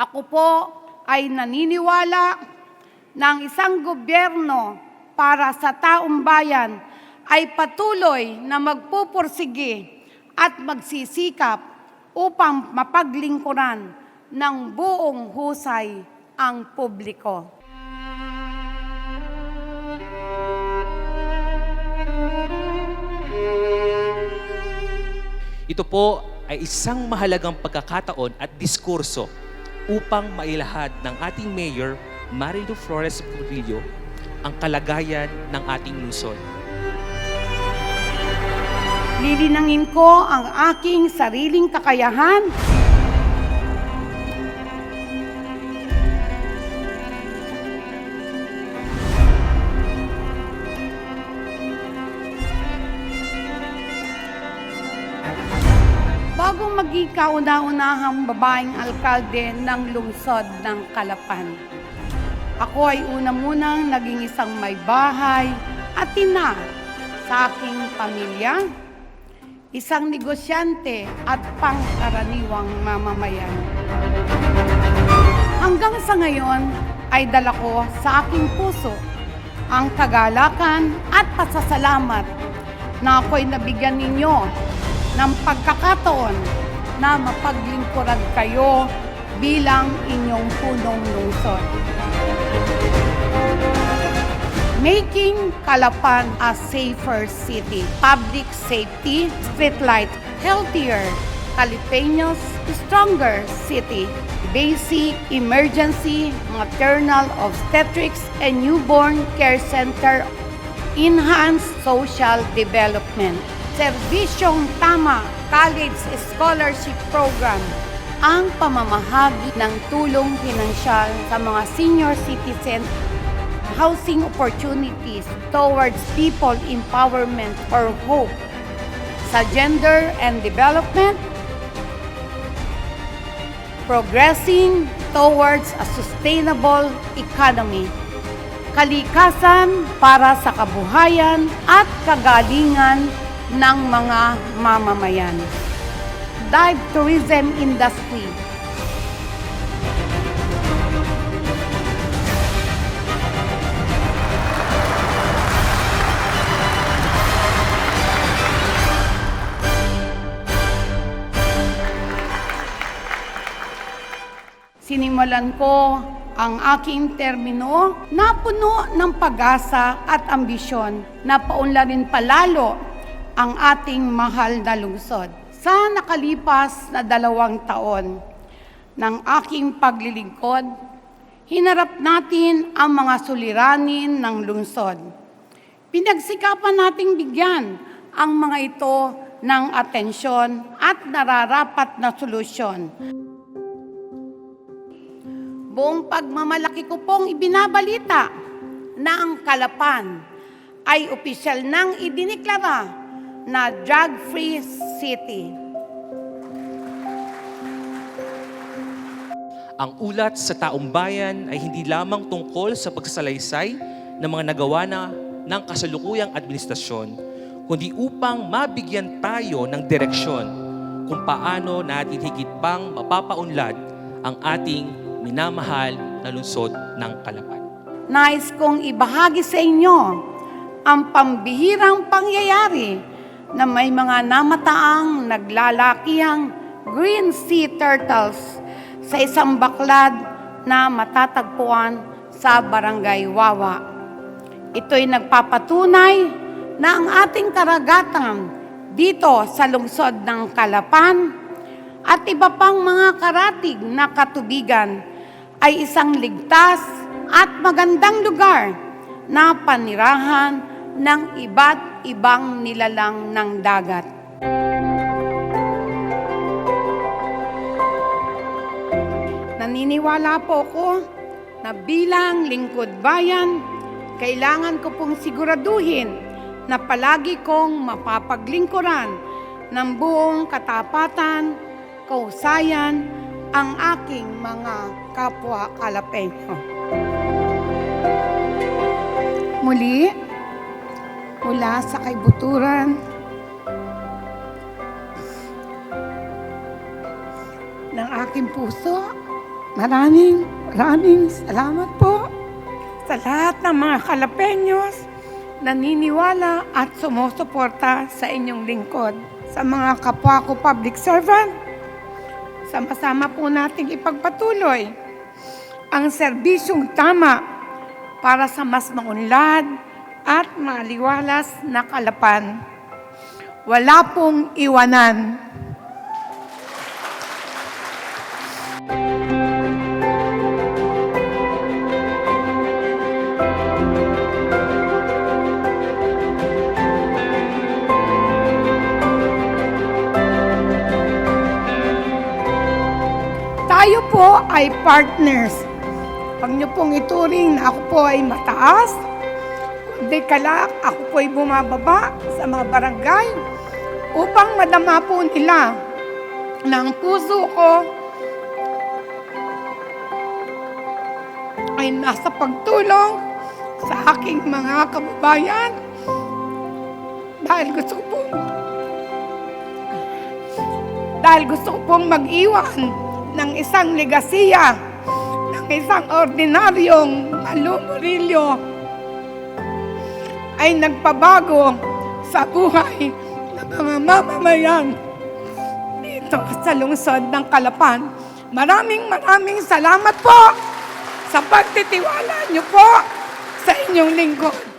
Ako po ay naniniwala ng isang gobyerno para sa taong bayan ay patuloy na magpupursige at magsisikap upang mapaglingkuran ng buong husay ang publiko. Ito po ay isang mahalagang pagkakataon at diskurso upang mailahad ng ating Mayor Marilu Flores Portillo ang kalagayan ng ating lungsod. Lilinangin ko ang aking sariling kakayahan bago maging kauna-unahang babaeng alkalde ng lungsod ng Kalapan. Ako ay una munang naging isang may bahay at ina sa aking pamilya, isang negosyante at pangkaraniwang mamamayan. Hanggang sa ngayon ay dala ko sa aking puso ang kagalakan at pasasalamat na ako'y nabigyan ninyo ng pagkakataon na mapaglingkuran kayo bilang inyong punong lungsod. Making Calapan a safer city. Public safety, streetlight, healthier, Calipeños, stronger city. Basic emergency, maternal obstetrics and newborn care center. Enhanced social development. Serbisyong tama, college scholarship program. Ang pamamahagi ng tulong pinansyal sa mga senior citizen housing opportunities towards people empowerment or hope sa gender and development, progressing towards a sustainable economy, kalikasan para sa kabuhayan at kagalingan ng mga mamamayan. Dive tourism industry Sinimulan ko ang aking termino na puno ng pag-asa at ambisyon na paunlarin palalo ang ating mahal na lungsod. Sa nakalipas na dalawang taon ng aking paglilingkod, hinarap natin ang mga suliranin ng lungsod. Pinagsikapan nating bigyan ang mga ito ng atensyon at nararapat na solusyon. Buong pagmamalaki ko pong ibinabalita na ang Kalapan ay opisyal nang idiniklara na drug-free city. Ang ulat sa taong bayan ay hindi lamang tungkol sa pagsasalaysay ng mga nagawa na ng kasalukuyang administrasyon, kundi upang mabigyan tayo ng direksyon kung paano natin higit pang mapapaunlad ang ating minamahal na lungsod ng Kalapan. Nais kong ibahagi sa inyo ang pambihirang pangyayari na may mga namataang naglalakihang green sea turtles sa isang baklad na matatagpuan sa Barangay Wawa. Ito'y nagpapatunay na ang ating karagatan dito sa lungsod ng Kalapan at iba pang mga karatig na katubigan ay isang ligtas at magandang lugar na panirahan ng iba't ibang nilalang ng dagat. Naniniwala po ko na bilang lingkod bayan, kailangan ko pong siguraduhin na palagi kong mapapaglingkuran ng buong katapatan, kausayan, ang aking mga kapwa Kalapenyo. Muli, mula sa kaibuturan ng aking puso, Maraming, maraming salamat po sa lahat ng mga kalapenyos naniniwala at sumusuporta sa inyong lingkod. Sa mga kapwa ko public servant, sama-sama po nating ipagpatuloy ang serbisyong tama para sa mas maunlad at maliwalas na kalapan. Wala pong iwanan. Tayo po ay partners. Huwag niyo pong ituring na ako po ay mataas. Kundi kalak, ako po ay bumababa sa mga barangay upang madama po nila ang puso ko ay nasa pagtulong sa aking mga kababayan dahil gusto ko pong dahil gusto ko pong mag-iwan ng isang legasiya, ng isang ordinaryong alumurilyo ay nagpabago sa buhay ng mga mamamayan dito sa lungsod ng Kalapan. Maraming maraming salamat po sa pagtitiwala niyo po sa inyong lingkod.